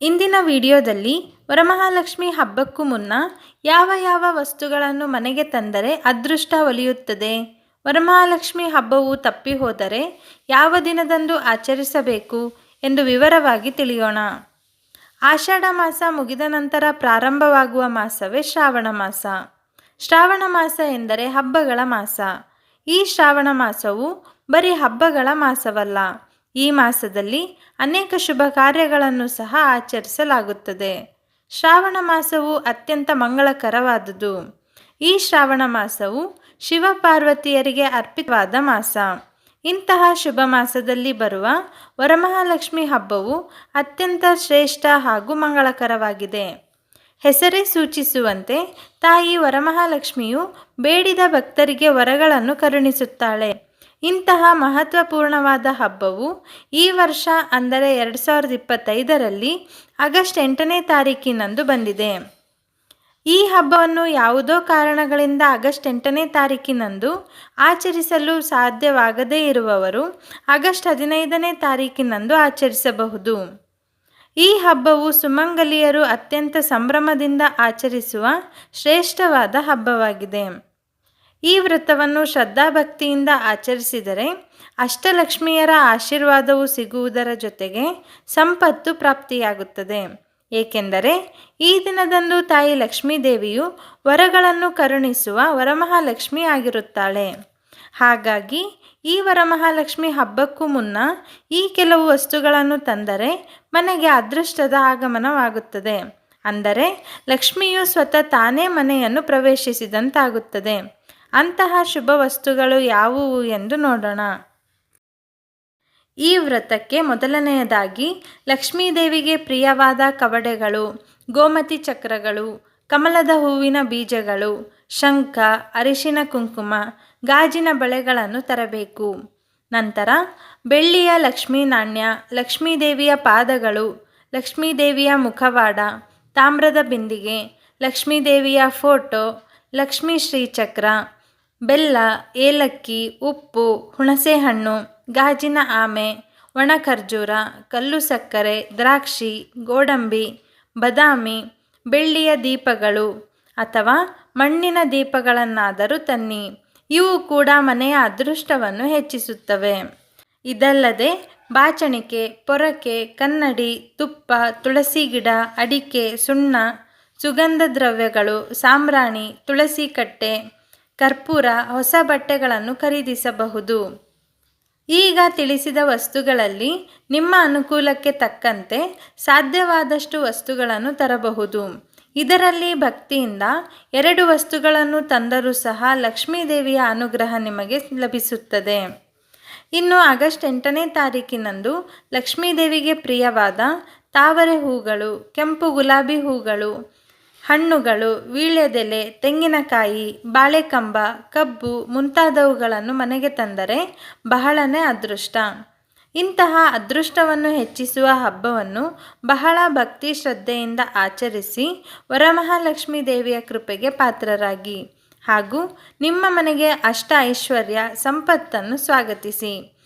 ಇಂದಿನ ವಿಡಿಯೋದಲ್ಲಿ ವರಮಹಾಲಕ್ಷ್ಮಿ ಹಬ್ಬಕ್ಕೂ ಮುನ್ನ ಯಾವ ಯಾವ ವಸ್ತುಗಳನ್ನು ಮನೆಗೆ ತಂದರೆ ಅದೃಷ್ಟ ಒಲಿಯುತ್ತದೆ? ವರಮಹಾಲಕ್ಷ್ಮಿ ಹಬ್ಬವು ತಪ್ಪಿ ಹೋದರೆ ಯಾವ ದಿನದಂದು ಆಚರಿಸಬೇಕು ಎಂದು ವಿವರವಾಗಿ ತಿಳಿಯೋಣ. ಆಷಾಢ ಮಾಸ ಮುಗಿದ ನಂತರ ಪ್ರಾರಂಭವಾಗುವ ಮಾಸವೇ ಶ್ರಾವಣ ಮಾಸ. ಶ್ರಾವಣ ಮಾಸ ಎಂದರೆ ಹಬ್ಬಗಳ ಮಾಸ. ಈ ಶ್ರಾವಣ ಮಾಸವು ಬರೀ ಹಬ್ಬಗಳ ಮಾಸವಲ್ಲ. ಈ ಮಾಸದಲ್ಲಿ ಅನೇಕ ಶುಭ ಕಾರ್ಯಗಳನ್ನು ಸಹ ಆಚರಿಸಲಾಗುತ್ತದೆ. ಶ್ರಾವಣ ಮಾಸವು ಅತ್ಯಂತ ಮಂಗಳಕರವಾದುದು. ಈ ಶ್ರಾವಣ ಮಾಸವು ಶಿವಪಾರ್ವತಿಯರಿಗೆ ಅರ್ಪಿತವಾದ ಮಾಸ. ಇಂತಹ ಶುಭ ಮಾಸದಲ್ಲಿ ಬರುವ ವರಮಹಾಲಕ್ಷ್ಮಿ ಹಬ್ಬವು ಅತ್ಯಂತ ಶ್ರೇಷ್ಠ ಹಾಗೂ ಮಂಗಳಕರವಾಗಿದೆ. ಹೆಸರೇ ಸೂಚಿಸುವಂತೆ ತಾಯಿ ವರಮಹಾಲಕ್ಷ್ಮಿಯು ಬೇಡಿದ ಭಕ್ತರಿಗೆ ವರಗಳನ್ನು ಕರುಣಿಸುತ್ತಾಳೆ. ಇಂತಹ ಮಹತ್ವಪೂರ್ಣವಾದ ಹಬ್ಬವು ಈ ವರ್ಷ ಅಂದರೆ ಎರಡು ಸಾವಿರದ ಇಪ್ಪತ್ತೈದರಲ್ಲಿ ಆಗಸ್ಟ್ ಎಂಟನೇ ತಾರೀಕಿನಂದು ಬಂದಿದೆ. ಈ ಹಬ್ಬವನ್ನು ಯಾವುದೋ ಕಾರಣಗಳಿಂದ ಆಗಸ್ಟ್ ಎಂಟನೇ ತಾರೀಕಿನಂದು ಆಚರಿಸಲು ಸಾಧ್ಯವಾಗದೇ ಇರುವವರು ಆಗಸ್ಟ್ ಹದಿನೈದನೇ ತಾರೀಕಿನಂದು ಆಚರಿಸಬಹುದು. ಈ ಹಬ್ಬವು ಸುಮಂಗಲಿಯರು ಅತ್ಯಂತ ಸಂಭ್ರಮದಿಂದ ಆಚರಿಸುವ ಶ್ರೇಷ್ಠವಾದ ಹಬ್ಬವಾಗಿದೆ. ಈ ವ್ರತವನ್ನು ಶ್ರದ್ಧಾಭಕ್ತಿಯಿಂದ ಆಚರಿಸಿದರೆ ಅಷ್ಟಲಕ್ಷ್ಮಿಯರ ಆಶೀರ್ವಾದವು ಸಿಗುವುದರ ಜೊತೆಗೆ ಸಂಪತ್ತು ಪ್ರಾಪ್ತಿಯಾಗುತ್ತದೆ. ಏಕೆಂದರೆ ಈ ದಿನದಂದು ತಾಯಿ ಲಕ್ಷ್ಮೀದೇವಿಯು ವರಗಳನ್ನು ಕರುಣಿಸುವ ವರಮಹಾಲಕ್ಷ್ಮಿ ಆಗಿರುತ್ತಾಳೆ. ಹಾಗಾಗಿ ಈ ವರಮಹಾಲಕ್ಷ್ಮಿ ಹಬ್ಬಕ್ಕೂ ಮುನ್ನ ಈ ಕೆಲವು ವಸ್ತುಗಳನ್ನು ತಂದರೆ ಮನೆಗೆ ಅದೃಷ್ಟದ ಆಗಮನವಾಗುತ್ತದೆ. ಅಂದರೆ ಲಕ್ಷ್ಮಿಯು ಸ್ವತಃ ತಾನೇ ಮನೆಯನ್ನು ಪ್ರವೇಶಿಸಿದಂತಾಗುತ್ತದೆ. ಅಂತಹ ಶುಭ ವಸ್ತುಗಳು ಯಾವುವು ಎಂದು ನೋಡೋಣ. ಈ ವ್ರತಕ್ಕೆ ಮೊದಲನೆಯದಾಗಿ ಲಕ್ಷ್ಮೀದೇವಿಗೆ ಪ್ರಿಯವಾದ ಕವಡೆಗಳು, ಗೋಮತಿ ಚಕ್ರಗಳು, ಕಮಲದ ಹೂವಿನ ಬೀಜಗಳು, ಶಂಖ, ಅರಿಶಿನ ಕುಂಕುಮ, ಗಾಜಿನ ಬಳೆಗಳನ್ನು ತರಬೇಕು. ನಂತರ ಬೆಳ್ಳಿಯ ಲಕ್ಷ್ಮೀ ನಾಣ್ಯ ಲಕ್ಷ್ಮೀದೇವಿಯ ಪಾದಗಳು, ಲಕ್ಷ್ಮೀದೇವಿಯ ಮುಖವಾಡ, ತಾಮ್ರದ ಬಿಂದಿಗೆ, ಲಕ್ಷ್ಮೀದೇವಿಯ ಫೋಟೋ, ಲಕ್ಷ್ಮೀ ಶ್ರೀಚಕ್ರ ಬೆಲ್ಲ, ಏಲಕ್ಕಿ, ಉಪ್ಪು, ಹುಣಸೆಹಣ್ಣು, ಗಾಜಿನ ಆಮೆ ಒಣ ಖರ್ಜೂರ ಕಲ್ಲು ಸಕ್ಕರೆ, ದ್ರಾಕ್ಷಿ, ಗೋಡಂಬಿ, ಬದಾಮಿ, ಬೆಳ್ಳಿಯ ದೀಪಗಳು ಅಥವಾ ಮಣ್ಣಿನ ದೀಪಗಳನ್ನಾದರೂ ತನ್ನಿ. ಇವು ಕೂಡ ಮನೆಯ ಅದೃಷ್ಟವನ್ನು ಹೆಚ್ಚಿಸುತ್ತವೆ. ಇದಲ್ಲದೆ ಬಾಚಣಿಕೆ, ಪೊರಕೆ, ಕನ್ನಡಿ, ತುಪ್ಪ, ತುಳಸಿ ಗಿಡ, ಅಡಿಕೆ, ಸುಣ್ಣ ಸುಗಂಧ ದ್ರವ್ಯಗಳು ಸಾಂಬ್ರಾಣಿ, ತುಳಸಿ ಕಟ್ಟೆ ಕರ್ಪೂರ ಹೊಸ ಬಟ್ಟೆಗಳನ್ನು ಖರೀದಿಸಬಹುದು. ಈಗ ತಿಳಿಸಿದ ವಸ್ತುಗಳಲ್ಲಿ ನಿಮ್ಮ ಅನುಕೂಲಕ್ಕೆ ತಕ್ಕಂತೆ ಸಾಧ್ಯವಾದಷ್ಟು ವಸ್ತುಗಳನ್ನು ತರಬಹುದು. ಇದರಲ್ಲಿ ಭಕ್ತಿಯಿಂದ ಎರಡು ವಸ್ತುಗಳನ್ನು ತಂದರೂ ಸಹ ಲಕ್ಷ್ಮೀದೇವಿಯ ಅನುಗ್ರಹ ನಿಮಗೆ ಲಭಿಸುತ್ತದೆ. ಇನ್ನು ಆಗಸ್ಟ್ ಎಂಟನೇ ತಾರೀಕಿನಂದು ಲಕ್ಷ್ಮೀದೇವಿಗೆ ಪ್ರಿಯವಾದ ತಾವರೆ ಹೂಗಳು, ಕೆಂಪು ಗುಲಾಬಿ ಹೂಗಳು ಹಣ್ಣುಗಳು, ವೀಳ್ಯದೆಲೆ, ತೆಂಗಿನಕಾಯಿ, ಬಾಳೆಕಂಬ, ಕಬ್ಬು ಮುಂತಾದವುಗಳನ್ನು ಮನೆಗೆ ತಂದರೆ ಬಹಳನೇ ಅದೃಷ್ಟ. ಇಂತಹ ಅದೃಷ್ಟವನ್ನು ಹೆಚ್ಚಿಸುವ ಹಬ್ಬವನ್ನು ಬಹಳ ಭಕ್ತಿ ಶ್ರದ್ಧೆಯಿಂದ ಆಚರಿಸಿ ವರಮಹಾಲಕ್ಷ್ಮೀ ದೇವಿಯ ಕೃಪೆಗೆ ಪಾತ್ರರಾಗಿ ಹಾಗೂ ನಿಮ್ಮ ಮನೆಗೆ ಅಷ್ಟ ಐಶ್ವರ್ಯ ಸಂಪತ್ತನ್ನು ಸ್ವಾಗತಿಸಿ.